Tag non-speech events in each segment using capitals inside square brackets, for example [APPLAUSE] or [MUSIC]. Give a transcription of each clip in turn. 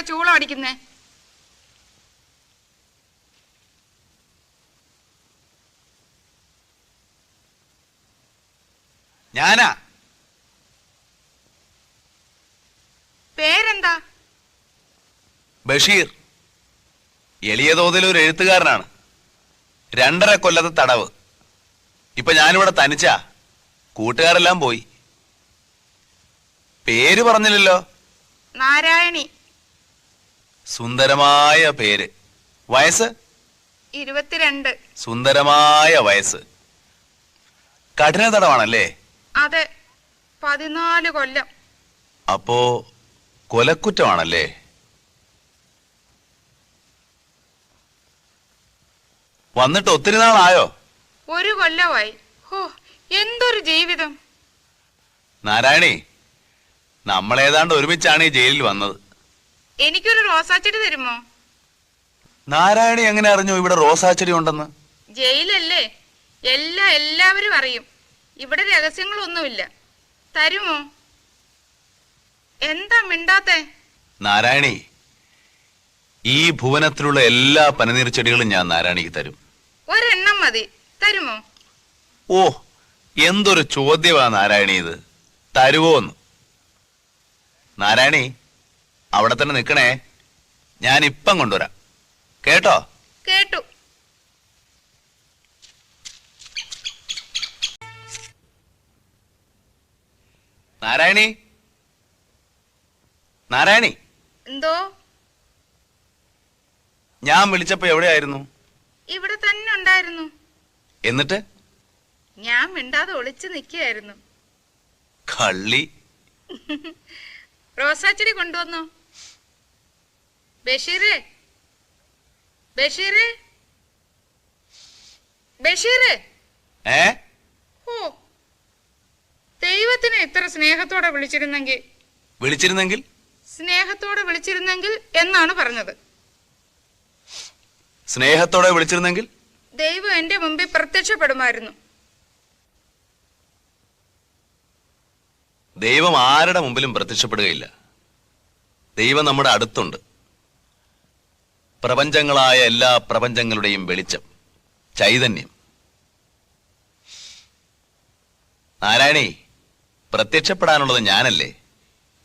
ബഹളം അടിക്കുന്നേ? ഞാനാ. പേരെന്താ? ബഷീർ. എളിയ തോതിൽ ഒരു എഴുത്തുകാരനാണ്. രണ്ടര കൊല്ലത്തെ തടവ്. ഇപ്പൊ ഞാനിവിടെ തനിച്ചാ. കൂട്ടുകാരെല്ലാം പോയി. പേര് പറഞ്ഞില്ലല്ലോ. നാരായണി. സുന്ദരമായ പേര്. വയസ്സ്? ഇരുപത്തിരണ്ട്. സുന്ദരമായ വയസ്സ്. കഠിന തടവാണല്ലേ? അതെ. പതിനാല് കൊല്ലം. അപ്പോ കൊലക്കുറ്റമാണല്ലേ? വന്നിട്ട് ഒത്തിരി നാളായോ? ഒരു കൊല്ലമായി. ഹോ എന്തൊരു ജീവിതം. നാരായണി നമ്മളേതാണ്ട് ഒരുമിച്ചാണ് ഈ ജയിലിൽ വന്നത്. എനിക്കൊരു റോസാച്ചെടി തരുമോ? നാരായണി എങ്ങനെ അറിഞ്ഞു ഇവിടെ റോസാച്ചെടി ഉണ്ടെന്ന്? ജയിലല്ലേ? എല്ലാ എല്ലാവരും അറിയും. ഇവിടെ രഹസ്യങ്ങളൊന്നുമില്ല. തരുമോ? എന്താ മിണ്ടാത്തെ? നാരായണി ഈ ഭുവനത്തിലുള്ള എല്ലാ പനനീർ ചെടികളും ഞാൻ നാരായണിക്ക് തരും. ഒരെണ്ണം മതി. തരുമോ? ഓ എന്തൊരു ചോദ്യമാ നാരായണി ഇത്. തരുവോന്ന്. നാരായണി അവിടെ തന്നെ നിൽക്കണേ. ഞാൻ ഇപ്പം കൊണ്ടുവരാം. കേട്ടോ? കേട്ടു. നാരായണി? നാരായണി? എന്തോ? ഞാൻ വിളിച്ചപ്പോ എവിടെയായിരുന്നു? ഇവിടെ തന്നെ ഉണ്ടായിരുന്നു. എന്നിട്ട്? ഞാൻ മിണ്ടാതെ ഒളിച്ചു നിൽക്കുകയായിരുന്നു. കള്ളി. റോസാച്ചെടി കൊണ്ടുവന്നോ? ബഷീറേ ബഷീറേ ബഷീറേ ഏ? ഓ ദൈവത്തിനെ ഇത്ര സ്നേഹത്തോടെ വിളിച്ചിരുന്നെങ്കിൽ വിളിച്ചിരുന്നെങ്കിൽ? സ്നേഹത്തോടെ വിളിച്ചിരുന്നെങ്കിൽ എന്നാണ് പറഞ്ഞത്. സ്നേഹത്തോടെ വിളിച്ചിരുന്നെങ്കിൽ? ദൈവം എന്റെ മുമ്പിൽ പ്രത്യക്ഷപ്പെടുമായിരുന്നു. ദൈവം ആരുടെ മുമ്പിലും പ്രത്യക്ഷപ്പെടുകയില്ല. ദൈവം നമ്മുടെ അടുത്തുണ്ട്. പ്രപഞ്ചങ്ങളായ എല്ലാ പ്രപഞ്ചങ്ങളുടെയും വെളിച്ചം. ചൈതന്യം. നാരായണി പ്രത്യക്ഷപ്പെടാനുള്ളത് ഞാനല്ലേ?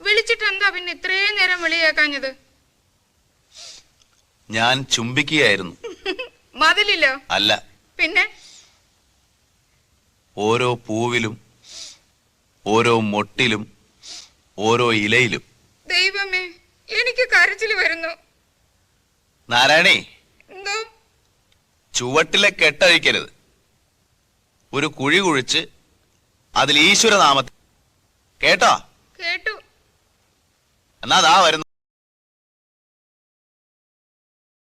വിളിച്ചിട്ട് എന്താ പിന്നെ ഇത്രയും നേരം വിളിയേക്കാഞ്ഞത്? ഞാൻ ചുംബിക്കുകയായിരുന്നു. [LAUGHS] മതിലില്ലോ. അല്ല. പിന്നെ? ഓരോ പൂവിലും ഓരോ മൊട്ടിലും ഓരോ ഇലയിലും. ദൈവമേ എനിക്ക് കരച്ചിൽ വരുന്നു. നാരായണി ചുവട്ടിലെ കെട്ടഴിക്കരുത്. ഒരു കുഴി കുഴിച്ച് അതിൽ ഈശ്വരനാമത്തിൽ കേട്ടോ? കേട്ടു. എന്നാ അതാ വരുന്നു.